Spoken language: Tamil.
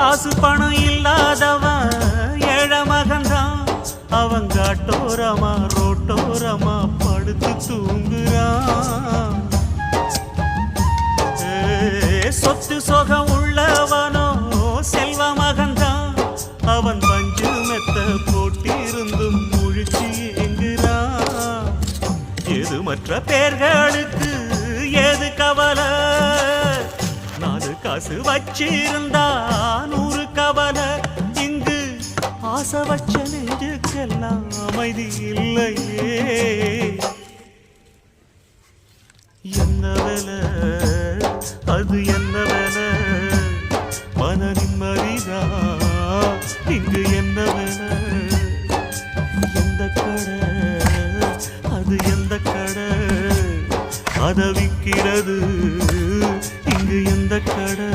காசு பணம் இல்லாதவன் ஏழ மகன்தான். அவன் காட்டோரமா ரோட்டோரமா படுத்து தூங்குறான். சொத்து சொகம் உள்ளவனோ செல்வ மகன்தான். அவன் பஞ்சு மெத்த போட்டிருந்தும் முழிச்சு எங்குறான் எது மற்ற பேர்களுக்கு ஏது கவலை? நாலு காசு வச்சிருந்தா ஆசவச்ச நெஞ்சுக்கெல்லாம் அமைதி இல்லையே என்ன வேலை அது என்ன வேலை மன நிம்மதிதா இங்கு என்ன வேலை எந்த கடை அது எந்த கடை அதை விற்கிறது இங்கு எந்த கடை